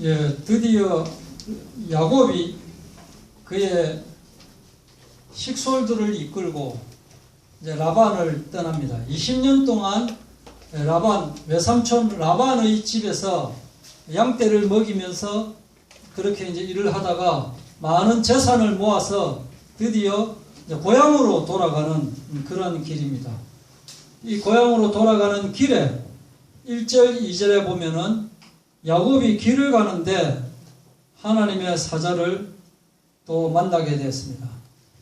예, 드디어 야곱이 그의 식솔들을 이끌고 이제 라반을 떠납니다. 20년 동안 라반 외삼촌 라반의 집에서 양떼를 먹이면서 그렇게 이제 일을 하다가 많은 재산을 모아서 드디어 고향으로 돌아가는 그런 길입니다. 이 고향으로 돌아가는 길에 1절, 2절에 보면은 야곱이 길을 가는데 하나님의 사자를 또 만나게 되었습니다.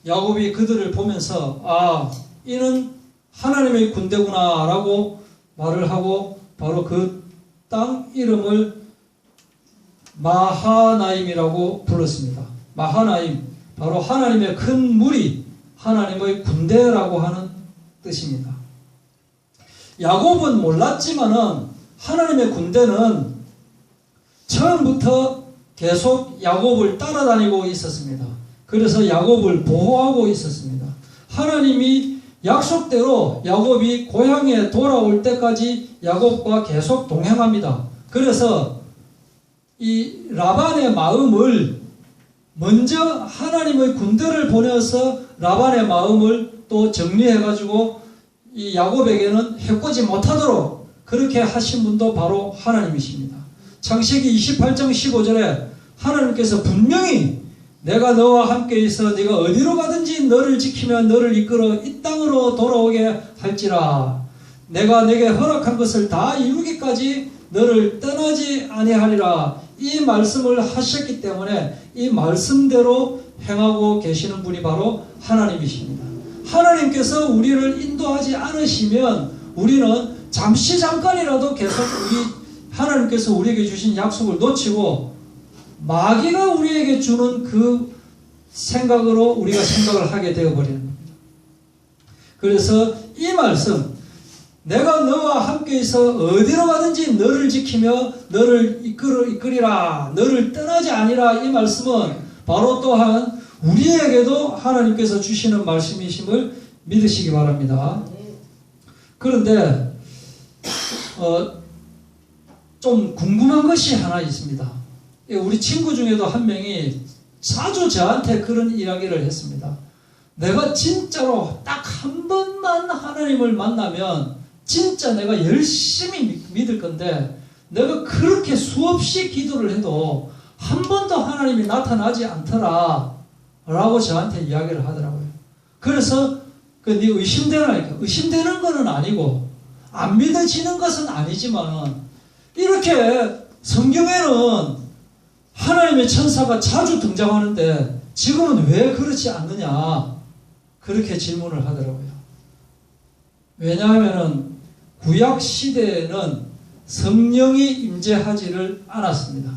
야곱이 그들을 보면서 아 이는 하나님의 군대구나라고 말을 하고 바로 그 땅 이름을 마하나임이라고 불렀습니다. 마하나임 바로 하나님의 큰 무리 하나님의 군대라고 하는 뜻입니다. 야곱은 몰랐지만은 하나님의 군대는 처음부터 계속 야곱을 따라다니고 있었습니다. 그래서 야곱을 보호하고 있었습니다. 하나님이 약속대로 야곱이 고향에 돌아올 때까지 야곱과 계속 동행합니다. 그래서 이 라반의 마음을 먼저 하나님의 군대를 보내서 라반의 마음을 또 정리해가지고 이 야곱에게는 해코지 못하도록 그렇게 하신 분도 바로 하나님이십니다. 창세기 28장 15절에 하나님께서 분명히 내가 너와 함께 있어 네가 어디로 가든지 너를 지키며 너를 이끌어 이 땅으로 돌아오게 할지라 내가 내게 허락한 것을 다 이루기까지 너를 떠나지 아니하리라 이 말씀을 하셨기 때문에 이 말씀대로 행하고 계시는 분이 바로 하나님이십니다. 하나님께서 우리를 인도하지 않으시면 우리는 잠시 잠깐이라도 계속 우리 하나님께서 우리에게 주신 약속을 놓치고 마귀가 우리에게 주는 그 생각으로 우리가 생각을 하게 되어버리는 겁니다. 그래서 이 말씀, 내가 너와 함께 있어 어디로 가든지 너를 지키며 너를 이끌어, 이끌이라, 너를 떠나지 아니라 이 말씀은 바로 또한 우리에게도 하나님께서 주시는 말씀이심을 믿으시기 바랍니다. 그런데, 어, 좀 궁금한 것이 하나 있습니다. 우리 친구 중에도 한 명이 자주 저한테 그런 이야기를 했습니다. 내가 진짜로 딱 한 번만 하나님을 만나면 진짜 내가 열심히 믿을 건데 내가 그렇게 수없이 기도를 해도 한 번도 하나님이 나타나지 않더라 라고 저한테 이야기를 하더라고요. 그래서 그네 의심되나니까 의심되는 것은 아니고 안 믿어지는 것은 아니지만 이렇게 성경에는 하나님의 천사가 자주 등장하는데 지금은 왜 그렇지 않느냐 그렇게 질문을 하더라고요. 왜냐하면 구약 시대에는 성령이 임재하지를 않았습니다.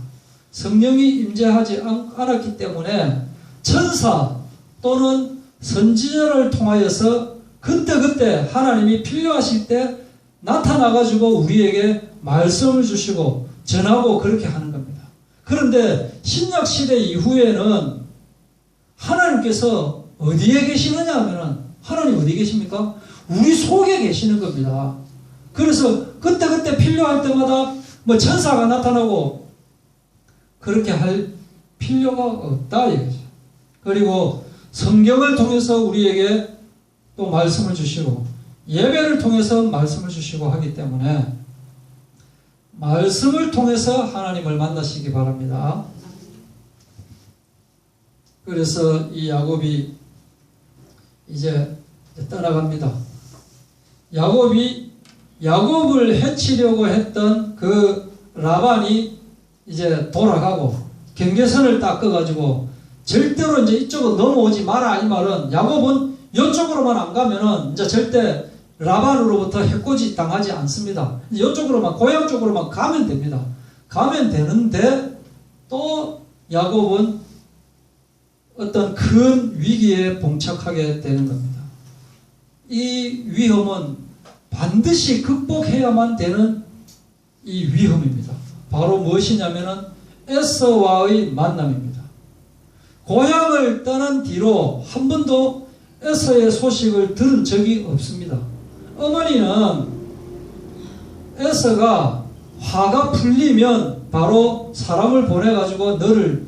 성령이 임재하지 않았기 때문에 천사 또는 선지자를 통하여서 그때그때 하나님이 필요하실 때 나타나가지고 우리에게 말씀을 주시고 전하고 그렇게 하는 겁니다. 그런데 신약 시대 이후에는 하나님께서 어디에 계시느냐 하면은 하나님 어디 계십니까? 우리 속에 계시는 겁니다. 그래서 그때그때 필요할 때마다 뭐 천사가 나타나고 그렇게 할 필요가 없다 이거죠. 그리고 성경을 통해서 우리에게 또 말씀을 주시고 예배를 통해서 말씀을 주시고 하기 때문에 말씀을 통해서 하나님을 만나시기 바랍니다. 그래서 이 야곱이 이제 떠나갑니다. 야곱이 야곱을 해치려고 했던 그 라반이 이제 돌아가고 경계선을 닦아가지고 절대로 이제 이쪽으로 넘어오지 마라 이 말은 야곱은 이쪽으로만 안 가면은 이제 절대 라반으로부터 해코지 당하지 않습니다. 이쪽으로만 고향 쪽으로만 가면 됩니다. 가면 되는데 또 야곱은 어떤 큰 위기에 봉착하게 되는 겁니다. 이 위험은 반드시 극복해야만 되는 이 위험입니다. 바로 무엇이냐면은 에서와의 만남입니다. 고향을 떠난 뒤로 한 번도 에서의 소식을 들은 적이 없습니다. 어머니는 에서가 화가 풀리면 바로 사람을 보내가지고 너를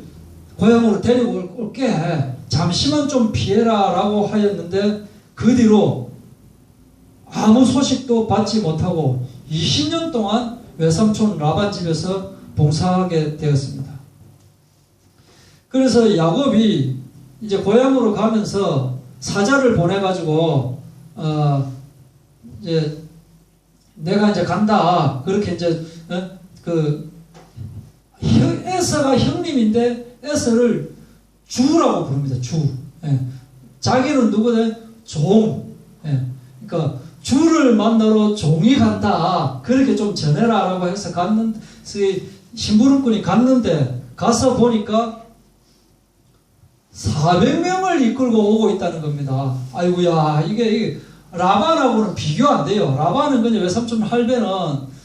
고향으로 데리고 올- 올게 해. 잠시만 좀 피해라 라고 하였는데 그 뒤로 아무 소식도 받지 못하고 20년 동안 외삼촌 라반 집에서 봉사하게 되었습니다. 그래서 야곱이 이제 고향으로 가면서 사자를 보내가지고 어 이제 내가 이제 간다 그렇게 이제 어? 그 형- 에서가 형님인데 에서를 주라고 부릅니다. 주. 예. 자기는 누구든 종. 예. 그러니까 주를 만나러 종이 간다. 그렇게 좀 전해라라고 해서 갔는 심부름꾼이 갔는데 가서 보니까 400명을 이끌고 오고 있다는 겁니다. 아이고야 이게, 이게 라반하고는 비교 안 돼요. 라반은 그냥 외삼촌 할배는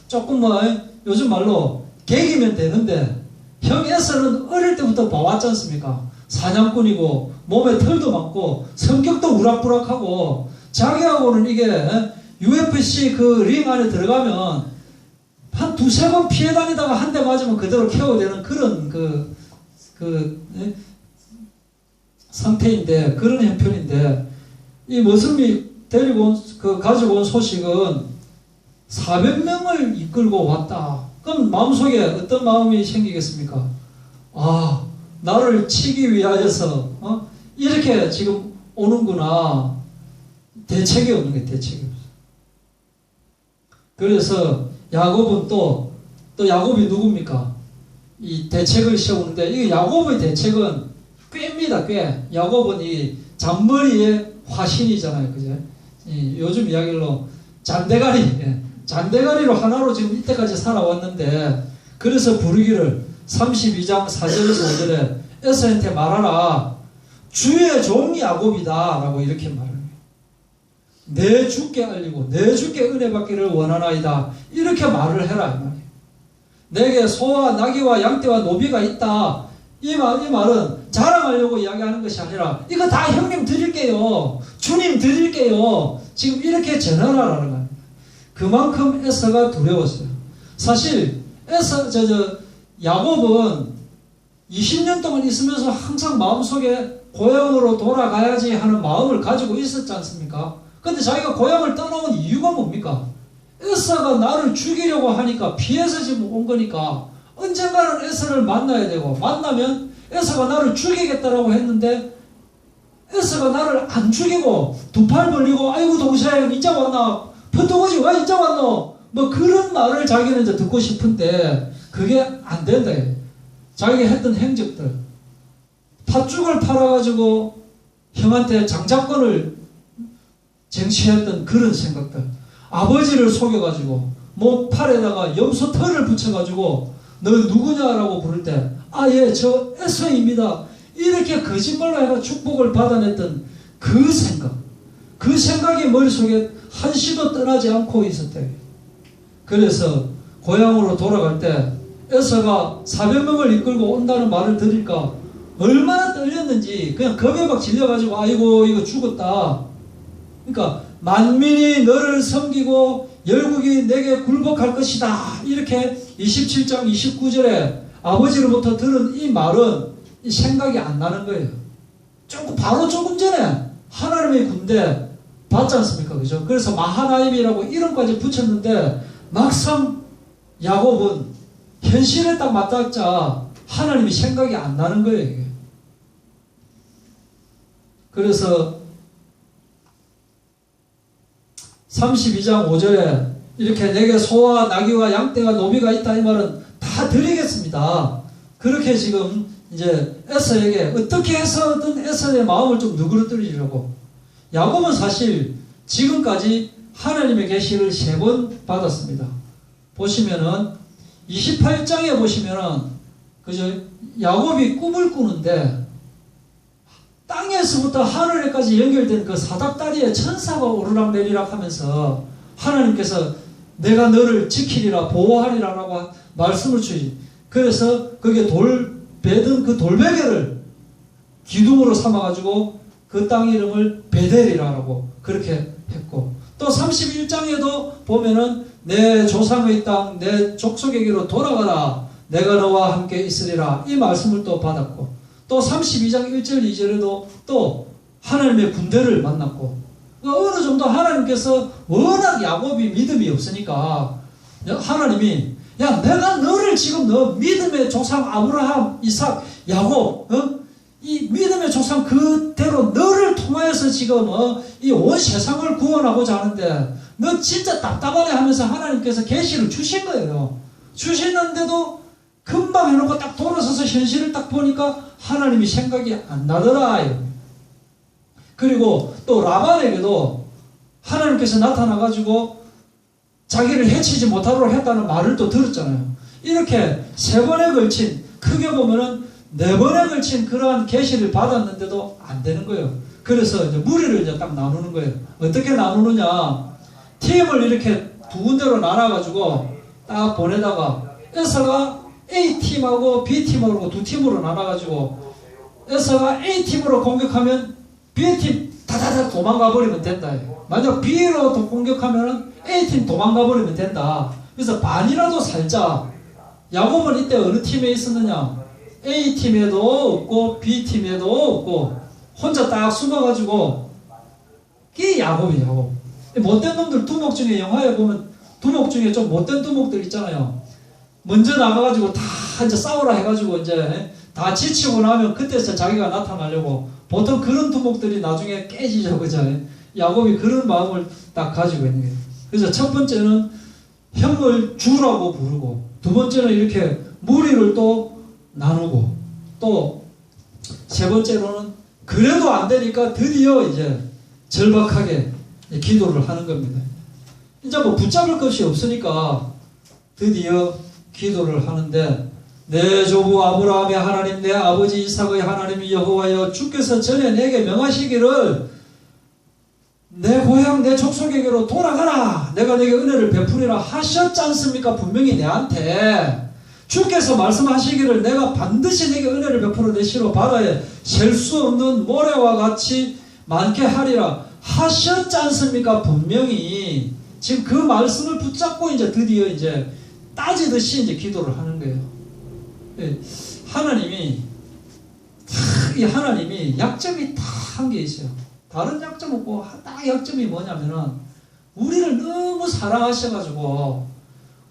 조금 뭐 요즘 말로 개기면 되는데 형 에서는 어릴 때부터 봐왔지 않습니까? 사냥꾼이고 몸에 털도 많고 성격도 우락부락하고 자기하고는 이게 UFC 그 링 안에 들어가면 한 두세 번 피해 다니다가 한 대 맞으면 그대로 케어되는 그런 그, 그, 예? 상태인데, 그런 형편인데, 이 머슴이 데리고 온, 그, 가지고 온 소식은 400명을 이끌고 왔다. 그럼 마음속에 어떤 마음이 생기겠습니까? 아, 나를 치기 위하여서, 어? 이렇게 지금 오는구나. 대책이 없는 게 대책이 없어. 그래서 야곱은 또, 또 야곱이 누굽니까? 이 대책을 세우는데, 이 야곱의 대책은 꾀입니다, 꽤. 야곱은 이 잔머리의 화신이잖아요, 그죠? 이 요즘 이야기로 잔대가리, 예. 잔대가리로 하나로 지금 이때까지 살아왔는데, 그래서 부르기를 32장 4절에서 5절에 에서한테 말하라. 주의 종 야곱이다. 라고 이렇게 해요. 내 주께 알리고 내 주께 은혜 받기를 원하나이다. 이렇게 말을 해라. 내게 소와 나귀와 양떼와 노비가 있다. 이 말, 이 말은 자랑하려고 이야기하는 것이 아니라 이거 다 형님 드릴게요. 주님 드릴게요. 지금 이렇게 전하라라는 겁니다. 그만큼 에서가 두려웠어요. 사실 에서 저, 저 야곱은 20년 동안 있으면서 항상 마음속에 고향으로 돌아가야지 하는 마음을 가지고 있었지 않습니까? 근데 자기가 고향을 떠나온 이유가 뭡니까? 에서가 나를 죽이려고 하니까 피해서 지금 온 거니까 언젠가는 에서를 만나야 되고 만나면 에서가 나를 죽이겠다라고 했는데 에서가 나를 안 죽이고 두 팔 벌리고 아이고 동생 이제 왔나? 퍼뜨거지 왜 이제 왔노? 뭐 그런 말을 자기는 이제 듣고 싶은데 그게 안 된다. 자기가 했던 행적들. 팥죽을 팔아가지고 형한테 장자권을 쟁취했던 그런 생각들. 아버지를 속여가지고 뭐 팔에다가 염소 털을 붙여가지고 너 누구냐라고 부를 때 아 예 저 에서입니다. 이렇게 거짓말로 해가 축복을 받아냈던 그 생각 그 생각이 머릿속에 한시도 떠나지 않고 있었대. 그래서 고향으로 돌아갈 때 에서가 400명을 이끌고 온다는 말을 들으니까 얼마나 떨렸는지 그냥 겁에 막 질려가지고 아이고 이거 죽었다. 그러니까 만민이 너를 섬기고 열국이 내게 굴복할 것이다. 이렇게 27장 29절에 아버지로부터 들은 이 말은 이 생각이 안 나는 거예요. 조금 바로 조금 전에 하나님의 군대 봤지 않습니까? 그죠? 그래서 마하나임이라고 이름까지 붙였는데 막상 야곱은 현실에 딱 맞닿자 하나님이 생각이 안 나는 거예요. 그래서 32장 5절에 이렇게 내게 소와 나귀와 양떼와 노비가 있다 이 말은 다 드리겠습니다. 그렇게 지금 이제 에서에게 어떻게 해서든 에서의 마음을 좀 누그러뜨리려고 야곱은 사실 지금까지 하나님의 계시를 세 번 받았습니다. 보시면은 28장에 보시면은 그죠 야곱이 꿈을 꾸는데 땅에서부터 하늘에까지 연결된 그 사닥다리에 천사가 오르락 내리락 하면서 하나님께서 내가 너를 지키리라 보호하리라라고 말씀을 주시. 그래서 거기에 돌 베든 그 돌베개를 기둥으로 삼아 가지고 그 땅 이름을 베델이라고 그렇게 했고 또 31장에도 보면은 내 조상의 땅, 내 족속에게로 돌아가라. 내가 너와 함께 있으리라. 이 말씀을 또 받았고, 또 32장 1절 2절에도 또 하나님의 군대를 만났고, 그 어느 정도 하나님께서 워낙 야곱이 믿음이 없으니까 하나님이 야 내가 너를 지금 너 믿음의 조상 아브라함, 이삭, 야곱, 어? 이 믿음의 조상 그대로 너를 통하여서 지금 어? 이온 세상을 구원하고자 하는데 너 진짜 답답하네 하면서 하나님께서 계시를 주신 거예요. 주셨는데도 금방 해놓고 딱 돌아서서 현실을 딱 보니까 하나님이 생각이 안 나더라. 그리고 또 라반에게도 하나님께서 나타나가지고 자기를 해치지 못하도록 했다는 말을 또 들었잖아요. 이렇게 세 번에 걸친 크게 보면은 네 번에 걸친 그러한 계시를 받았는데도 안 되는 거예요. 그래서 이제 무리를 이제 딱 나누는 거예요. 어떻게 나누느냐? 팀을 이렇게 두 군데로 나눠가지고 딱 보내다가 에서가 A 팀하고 B 팀하고 두 팀으로 나눠가지고 에서가 A 팀으로 공격하면 B 팀 다다다 도망가 버리면 된다. 만약 B로 또 공격하면은 A 팀 도망가 버리면 된다. 그래서 반이라도 살자. 야곱은 이때 어느 팀에 있었느냐? A 팀에도 없고 B 팀에도 없고 혼자 딱 숨어가지고 이게 야곱이 야곱. 못된 놈들 두목 중에 영화에 보면 두목 중에 좀 못된 두목들 있잖아요. 먼저 나가가지고 다 이제 싸우라 해가지고 이제 다 지치고 나면 그때서 자기가 나타나려고 보통 그런 두목들이 나중에 깨지죠, 그죠? 야곱이 그런 마음을 딱 가지고 있는 거예요. 그래서 첫 번째는 형을 주라고 부르고 두 번째는 이렇게 무리를 또 나누고 또 세 번째로는 그래도 안 되니까 드디어 이제 절박하게 기도를 하는 겁니다. 이제 뭐 붙잡을 것이 없으니까 드디어 기도를 하는데 내 조부 아브라함의 하나님 내 아버지 이삭의 하나님 여호와여 주께서 전에 내게 명하시기를 내 고향 내 족속에게로 돌아가라. 내가 내게 은혜를 베푸리라 하셨지 않습니까? 분명히 내한테. 주께서 말씀하시기를 내가 반드시 내게 은혜를 베풀어 내 시로 바다에 셀 수 없는 모래와 같이 많게 하리라 하셨지 않습니까? 분명히. 지금 그 말씀을 붙잡고 이제 드디어 이제 따지듯이 이제 기도를 하는 거예요. 예, 하나님이 이 하나님이 약점이 다 한 게 있어요. 다른 약점 없고 딱 약점이 뭐냐면은 우리를 너무 사랑하셔가지고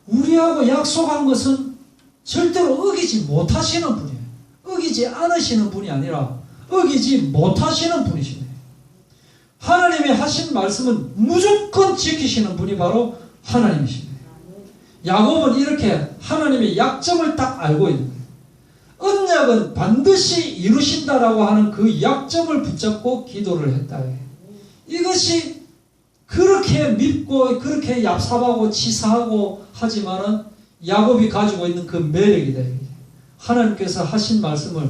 우리하고 약속한 것은 절대로 어기지 못하시는 분이에요. 어기지 않으시는 분이 아니라 어기지 못하시는 분이시네요. 하나님이 하신 말씀은 무조건 지키시는 분이 바로 하나님이시네요. 야곱은 이렇게 하나님의 약점을 딱 알고 있는. 언약은 반드시 이루신다라고 하는 그 약점을 붙잡고 기도를 했다. 이것이 그렇게 밉고 그렇게 얍삽하고 치사하고 하지만은 야곱이 가지고 있는 그 매력이다. 하나님께서 하신 말씀을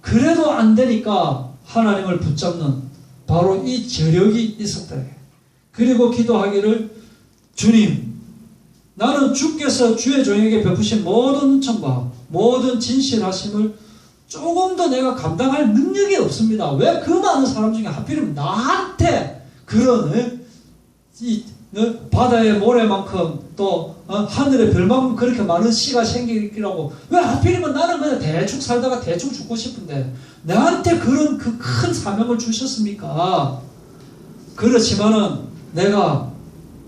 그래도 안 되니까 하나님을 붙잡는 바로 이 저력이 있었다. 그리고 기도하기를 주님 나는 주께서 주의 종에게 베푸신 모든 은총과 모든 진실하심을 조금 더 내가 감당할 능력이 없습니다. 왜 그 많은 사람 중에 하필이면 나한테 그런 어? 이 어? 바다의 모래만큼 또 어? 하늘의 별만큼 그렇게 많은 씨가 생기라고 왜 하필이면 나는 그냥 대충 살다가 대충 죽고 싶은데 나한테 그런 그 큰 사명을 주셨습니까? 그렇지만은 내가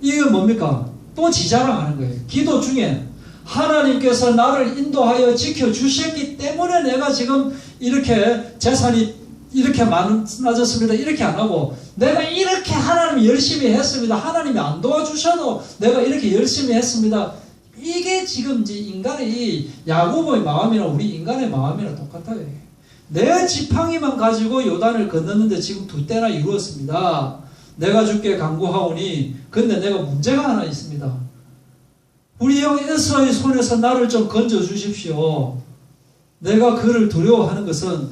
이게 뭡니까? 또 지자랑하는 거예요. 기도 중에 하나님께서 나를 인도하여 지켜 주셨기 때문에 내가 지금 이렇게 재산이 이렇게 많아졌습니다. 이렇게 안 하고 내가 이렇게 하나님 열심히 했습니다. 하나님이 안 도와주셔도 내가 이렇게 열심히 했습니다. 이게 지금 이제 인간의 야곱의 마음이나 우리 인간의 마음이랑 똑같아요. 내 지팡이만 가지고 요단을 건넜는데 지금 두 때나 이루었습니다. 내가 주께 간구하오니 근데 내가 문제가 하나 있습니다. 우리 형 에서의 손에서 나를 좀 건져 주십시오. 내가 그를 두려워하는 것은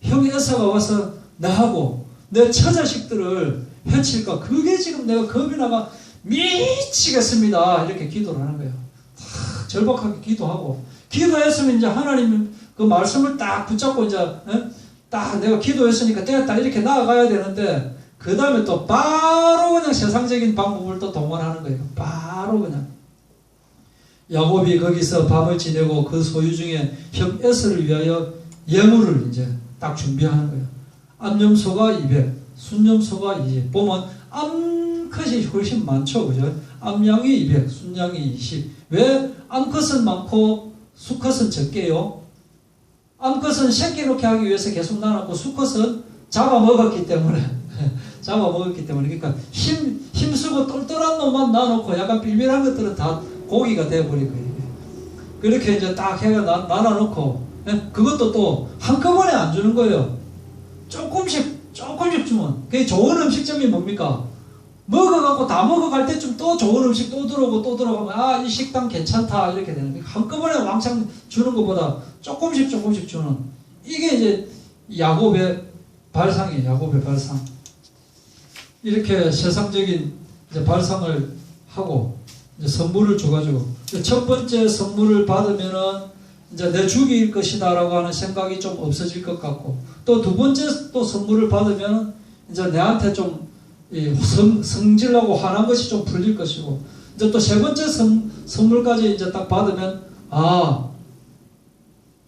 형 에서가 와서 나하고 내 처자식들을 해칠까 그게 지금 내가 겁이 나가 미치겠습니다. 이렇게 기도를 하는 거예요. 다 절박하게 기도하고 기도했으면 이제 하나님 그 말씀을 딱 붙잡고 이제 어? 딱 내가 기도했으니까 됐다 이렇게 나아가야 되는데 그 다음에 또 바로 그냥 세상적인 방법을 또 동원하는 거예요. 바로 그냥 야곱이 거기서 밤을 지내고 그 소유 중에 형 에스를 위하여 예물을 이제 딱 준비하는 거예요. 암염소가 200, 순염소가 20. 보면 암컷이 훨씬 많죠, 그죠? 암양이 200, 순양이 20. 왜 암컷은 많고 수컷은 적게요? 암컷은 새끼 놓게 하기 위해서 계속 낳았고 수컷은 잡아먹었기 때문에 잡아먹었기 때문에 그러니까 힘 힘쓰고 똘똘한 놈만 놔놓고 약간 빌빌한 것들은 다 고기가 돼버린 거예요. 그렇게 이제 딱 해가 나, 나눠놓고 예? 그것도 또 한꺼번에 안 주는 거예요. 조금씩 조금씩 주면 그게 좋은 음식점이 뭡니까? 먹어갖고 다 먹어갈 때쯤 또 좋은 음식 또 들어오고 또 들어가면 아 이 식당 괜찮다 이렇게 되는 거예요. 한꺼번에 왕창 주는 것보다 조금씩 조금씩 주는 이게 이제 야곱의 발상이에요. 야곱의 발상. 이렇게 세상적인 발상을 하고 선물을 줘가지고 첫 번째 선물을 받으면은 이제 내 죽일 것이다라고 하는 생각이 좀 없어질 것 같고 또 두 번째 또 선물을 받으면 이제 내한테 좀이 성, 성질나고 화난 것이 좀 풀릴 것이고 이제 또 세 번째 선, 선물까지 이제 딱 받으면 아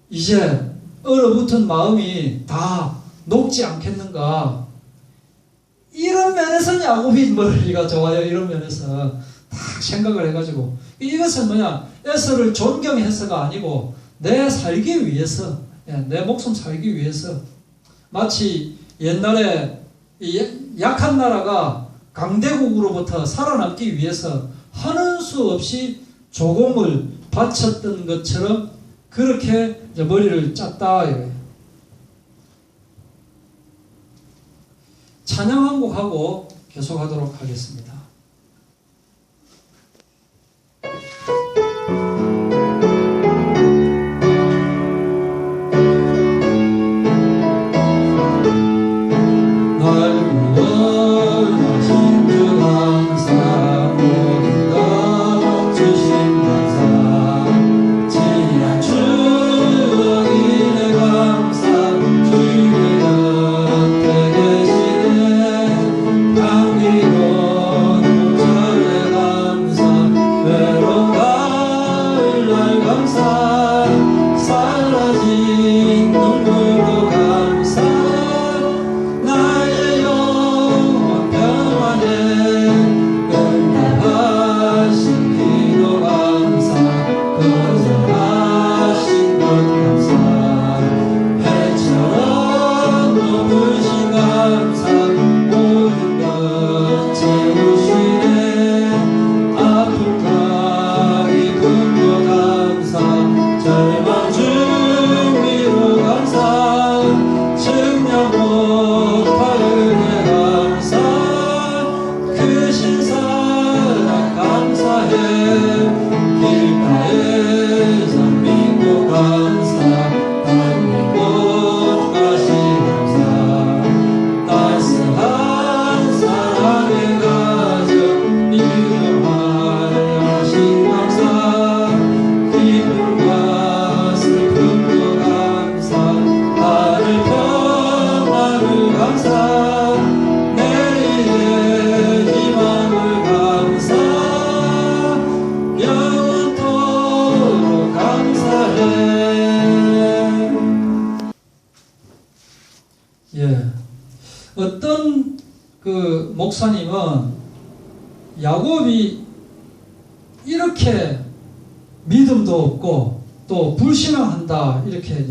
이제 얼어붙은 마음이 다 녹지 않겠는가 이런 면에서는 야곱이 머리가 좋아요 이런 면에서 딱 생각을 해가지고. 이것은 뭐냐? 에서를 존경해서가 아니고 내 살기 위해서 예, 내 목숨 살기 위해서. 마치 옛날에 이 약한 나라가 강대국으로부터 살아남기 위해서 하는 수 없이 조공을 바쳤던 것처럼 그렇게 머리를 짰다 이거예요. 찬양 한 곡 하고 계속하도록 하겠습니다.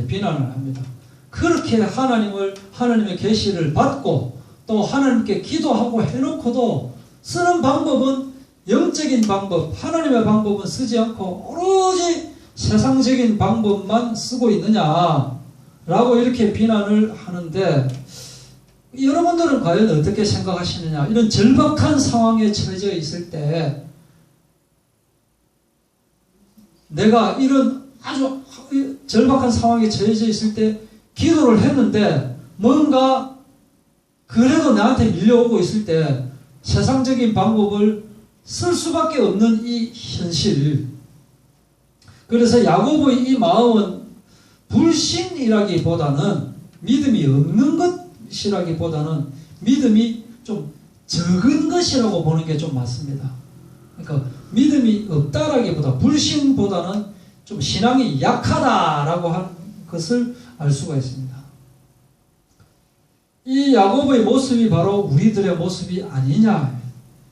비난을 합니다. 그렇게 하나님을 하나님의 계시를 받고 또 하나님께 기도하고 해놓고도 쓰는 방법은 영적인 방법, 하나님의 방법은 쓰지 않고 오로지 세상적인 방법만 쓰고 있느냐라고 이렇게 비난을 하는데 여러분들은 과연 어떻게 생각하시느냐? 이런 절박한 상황에 처해져 있을 때 내가 이런 아주 절박한 상황에 처해져 있을 때 기도를 했는데 뭔가 그래도 나한테 밀려오고 있을 때 세상적인 방법을 쓸 수밖에 없는 이 현실. 그래서 야곱의 이 마음은 불신이라기보다는 믿음이 없는 것이라기보다는 믿음이 좀 적은 것이라고 보는 게 좀 맞습니다. 그러니까 믿음이 없다라기보다 불신보다는 좀 신앙이 약하다라고 하는 것을 알 수가 있습니다. 이 야곱의 모습이 바로 우리들의 모습이 아니냐.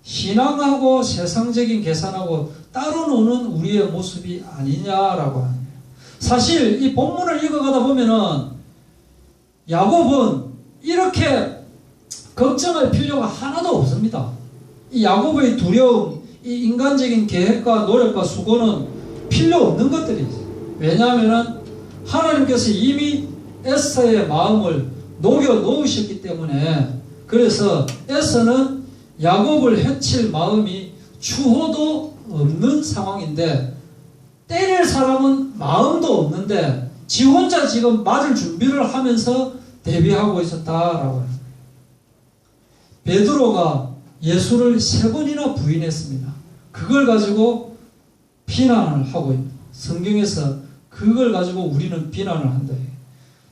신앙하고 세상적인 계산하고 따로 노는 우리의 모습이 아니냐라고 하는 거예요. 사실 이 본문을 읽어가다 보면은 야곱은 이렇게 걱정할 필요가 하나도 없습니다. 이 야곱의 두려움, 이 인간적인 계획과 노력과 수고는 필요 없는 것들이죠. 왜냐하면 하나님께서 이미 에스더의 마음을 녹여 놓으셨기 때문에 그래서 에스더는 야곱을 해칠 마음이 추호도 없는 상황인데 때릴 사람은 마음도 없는데 지 혼자 지금 맞을 준비를 하면서 대비하고 있었다라고. 베드로가 예수를 세 번이나 부인했습니다. 그걸 가지고 비난을 하고 있는 성경에서 그걸 가지고 우리는 비난을 한다.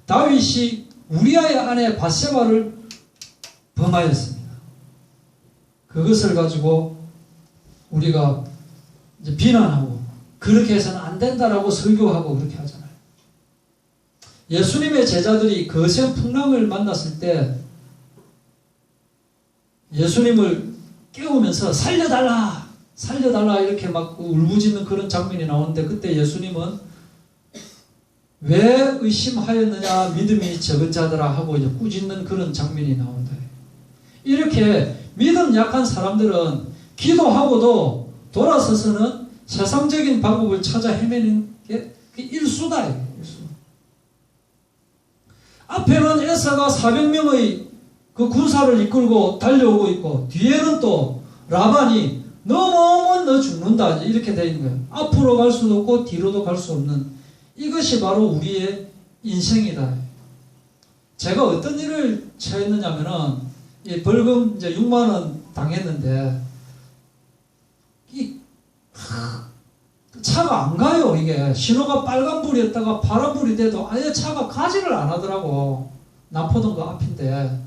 다윗이 우리아의 아내 바세바를 범하였습니다. 그것을 가지고 우리가 비난하고 그렇게 해서는 안 된다라고 설교하고 그렇게 하잖아요. 예수님의 제자들이 거센 풍랑을 만났을 때 예수님을 깨우면서 살려달라, 살려달라 이렇게 막 울부짖는 그런 장면이 나오는데 그때 예수님은 왜 의심하였느냐 믿음이 적은 자들아 하고 이제 꾸짖는 그런 장면이 나온다. 이렇게 믿음 약한 사람들은 기도하고도 돌아서서는 세상적인 방법을 찾아 헤매는 게 일수다. 일수. 앞에는 에사가 400명의 그 군사를 이끌고 달려오고 있고 뒤에는 또 라반이 넘어오면 너 죽는다. 이렇게 되어 있는 거예요. 앞으로 갈 수도 없고 뒤로도 갈 수 없는 이것이 바로 우리의 인생이다. 제가 어떤 일을 처했느냐면은 이 벌금 이제 6만 원 당했는데 이 차가 안 가요 이게. 신호가 빨간불이었다가 파란불이 돼도 아예 차가 가지를 안 하더라고. 남포동그 앞인데.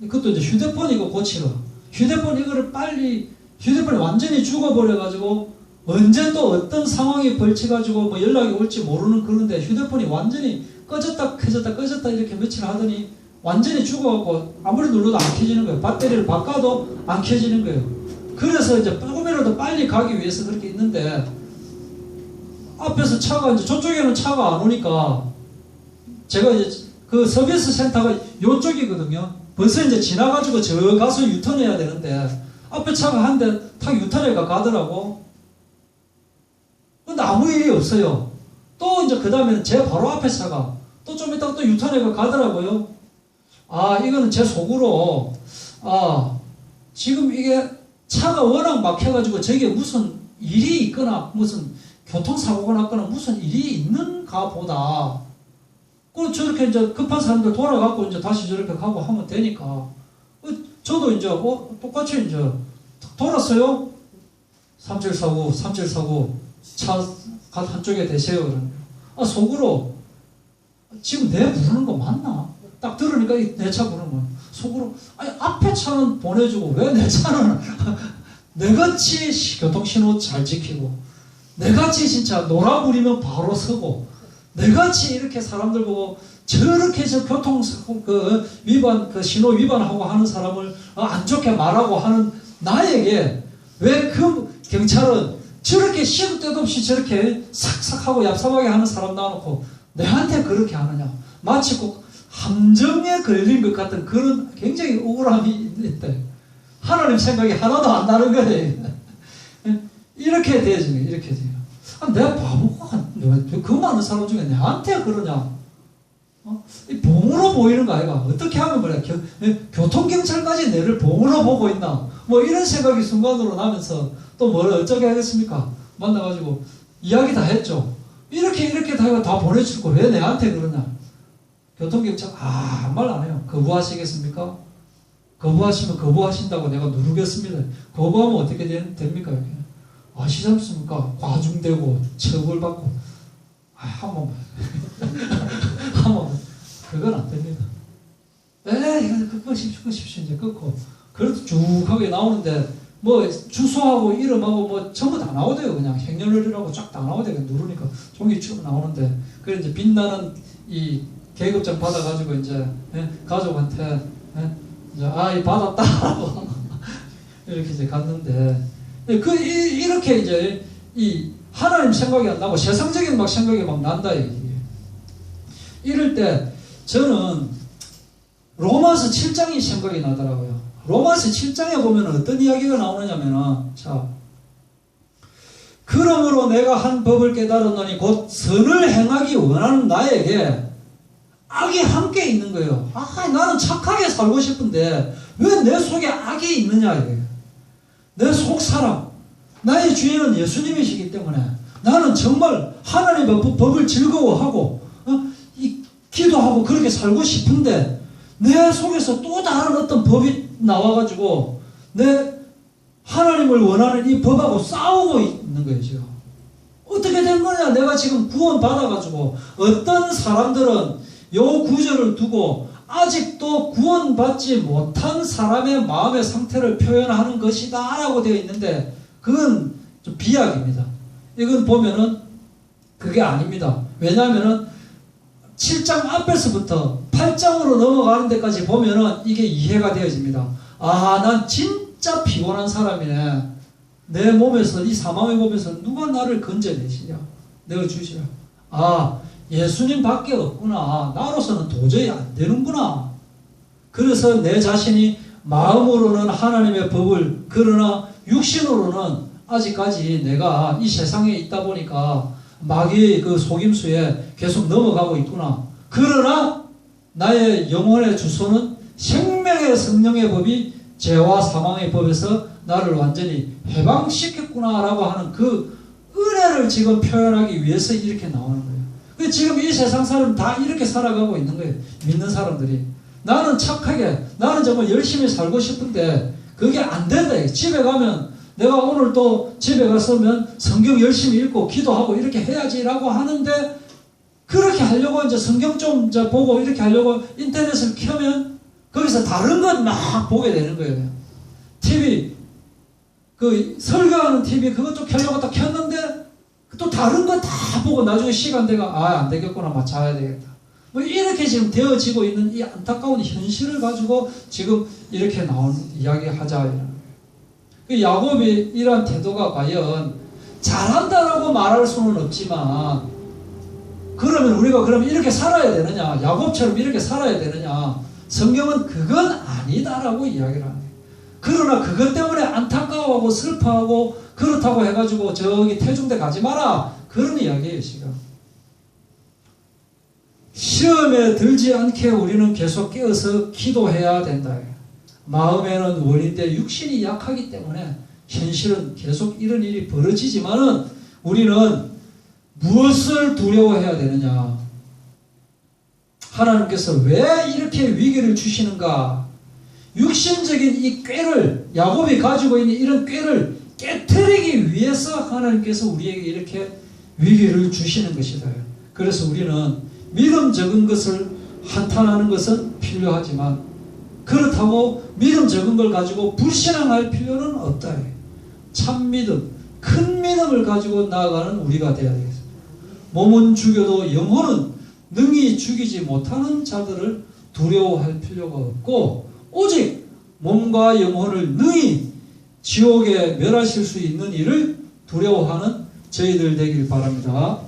그것도 이제 휴대폰 이거 고치러 휴대폰 이거를 빨리 휴대폰이 완전히 죽어버려 가지고 언제 또 어떤 상황이 벌쳐가지고 뭐 연락이 올지 모르는 그런데 휴대폰이 완전히 꺼졌다 켜졌다 꺼졌다 이렇게 며칠 하더니 완전히 죽어갖고 아무리 눌러도 안 켜지는 거예요. 배터리를 바꿔도 안 켜지는 거예요. 그래서 이제 조금이라도 빨리 가기 위해서 그렇게 있는데 앞에서 차가 이제 저쪽에는 차가 안 오니까 제가 이제 그 서비스 센터가 요쪽이거든요. 벌써 이제 지나가지고 저 가서 유턴해야 되는데 앞에 차가 한 대 탁 유턴해가 가더라고. 근데 아무 일이 없어요. 또 이제 그 다음에는 제 바로 앞에 차가 또 좀 이따 또 유턴해가 가더라고요. 아, 이거는 제 속으로, 아, 지금 이게 차가 워낙 막혀가지고 저게 무슨 일이 있거나 무슨 교통사고가 났거나 무슨 일이 있는가 보다. 그 저렇게 이제 급한 사람들 돌아가고 이제 다시 저렇게 가고 하면 되니까. 어, 저도 이제 어, 똑같이 이제 돌았어요. 3749, 3749차 한쪽에 대세요. 아, 속으로 지금 내 부르는 거 맞나? 딱 들으니까 내 차 부르는 거야. 속으로 아니 앞에 차는 보내주고 왜 내 차는 내같이 교통신호 잘 지키고 내같이 진짜 놀아부리면 바로 서고 내같이 이렇게 사람들 보고 저렇게 저 교통사고 그 위반 그 신호 위반하고 하는 사람을 어, 안 좋게 말하고 하는 나에게 왜 그 경찰은 저렇게 시도 때도 없이 저렇게 삭삭하고 얍삽하게 하는 사람 놔놓고 내한테 그렇게 하느냐. 마치 꼭 함정에 걸린 것 같은 그런 굉장히 억울함이 있대. 하나님 생각이 하나도 안 나는 거예요 이렇게 되어지네 이렇게 돼요 아, 내가 바보가 그 많은 사람 중에 내한테 그러냐? 어? 이 봉으로 보이는 거 아이가? 어떻게 하면 겨, 교통경찰까지 내를 봉으로 보고 있나? 뭐 이런 생각이 순간으로 나면서 또 뭘 어쩌게 하겠습니까? 만나가지고 이야기 다 했죠. 이렇게 이렇게 다, 다 보내주고 왜 내한테 그러냐? 교통경찰 아무 말 안 해요. 거부하시겠습니까? 거부하시면 거부하신다고 내가 누르겠습니다. 거부하면 어떻게 되, 됩니까? 이렇게 아시지 않습니까? 과중되고 처벌받고. 아, 한 번만. 하면 그건 안 됩니다. 에 이거 그것이 그것이 이제 끊고. 그래도 쭉 하게 나오는데 뭐 주소하고 이름하고 뭐 전부 다 나오대요. 그냥 행렬이라고 쫙 다 나오대요. 누르니까. 종이 쭉 나오는데. 그래 이제 빛나는 이 계급증 받아가지고 이제 예, 가족한테 예, 이제 아이 받았다라고. 이렇게 이제 갔는데. 예, 그 이, 이렇게 이제 이 하나님 생각이 안 나고 세상적인 막 생각이 막 난다 이게 이럴 때 저는 로마서 7장이 생각이 나더라고요. 로마서 7장에 보면 어떤 이야기가 나오느냐면은 자 그러므로 내가 한 법을 깨달았노니 곧 선을 행하기 원하는 나에게 악이 함께 있는 거예요. 아 나는 착하게 살고 싶은데 왜 내 속에 악이 있느냐 이게 내 속 사람 나의 주인은 예수님이시기 때문에 나는 정말 하나님의 법- 법을 즐거워하고 어? 이 기도하고 그렇게 살고 싶은데 내 속에서 또 다른 어떤 법이 나와가지고 내 하나님을 원하는 이 법하고 싸우고 있는 거예요 어떻게 된 거냐 내가 지금 구원 받아가지고 어떤 사람들은 요 구절을 두고 아직도 구원받지 못한 사람의 마음의 상태를 표현하는 것이다 라고 되어 있는데 그건 좀 비약입니다 이건 보면은 그게 아닙니다 왜냐하면은 7장 앞에서부터 8장으로 넘어가는 데까지 보면은 이게 이해가 되어집니다. 아, 난 진짜 피곤한 사람이네. 내 몸에서, 이 사망의 몸에서 누가 나를 건져내시냐? 내가 주시냐? 아, 예수님 밖에 없구나. 나로서는 도저히 안 되는구나. 그래서 내 자신이 마음으로는 하나님의 법을, 그러나 육신으로는 아직까지 내가 이 세상에 있다 보니까 마귀의 그 속임수에 계속 넘어가고 있구나. 그러나 나의 영혼의 주소는 생명의 성령의 법이 죄와 사망의 법에서 나를 완전히 해방시켰구나라고 하는 그 은혜를 지금 표현하기 위해서 이렇게 나오는 거예요. 그 지금 이 세상 사람 다 이렇게 살아가고 있는 거예요. 믿는 사람들이. 나는 착하게, 나는 정말 열심히 살고 싶은데 그게 안 된다. 집에 가면 내가 오늘 또 집에 갔으면 성경 열심히 읽고 기도하고 이렇게 해야지라고 하는데 그렇게 하려고 이제 성경 좀 보고 이렇게 하려고 인터넷을 켜면 거기서 다른 것막 보게 되는 거예요. TV 그 설교하는 TV 그것 좀 켜려고 딱 켰는데 또 다른 거 다 보고 나중에 시간 돼가 아 안 되겠구나 막 자야 되겠다. 뭐 이렇게 지금 되어지고 있는 이 안타까운 현실을 가지고 지금 이렇게 나온 이야기 하자 이런 거예요. 그 야곱의 이러한 태도가 과연 잘한다라고 말할 수는 없지만 그러면 우리가 그럼 이렇게 살아야 되느냐 야곱처럼 이렇게 살아야 되느냐 성경은 그건 아니다라고 이야기를 거예요. 그러나 그것 때문에 안타까워하고 슬퍼하고 그렇다고 해가지고 저기 태중대 가지 마라. 그런 이야기예요 지금. 시험에 들지 않게 우리는 계속 깨어서 기도해야 된다. 마음에는 원인데 육신이 약하기 때문에 현실은 계속 이런 일이 벌어지지만은 우리는 무엇을 두려워해야 되느냐? 하나님께서 왜 이렇게 위기를 주시는가 육신적인 이 꾀를 야곱이 가지고 있는 이런 꾀를 깨뜨리기 위해서 하나님께서 우리에게 이렇게 위기를 주시는 것이다. 그래서 우리는 믿음 적은 것을 한탄하는 것은 필요하지만 그렇다고 믿음 적은 걸 가지고 불신앙할 필요는 없다. 참 믿음, 큰 믿음을 가지고 나아가는 우리가 되어야 되겠습니다. 몸은 죽여도 영혼은 능히 죽이지 못하는 자들을 두려워할 필요가 없고 오직 몸과 영혼을 능히 지옥에 멸하실 수 있는 일을 두려워하는 저희들 되길 바랍니다.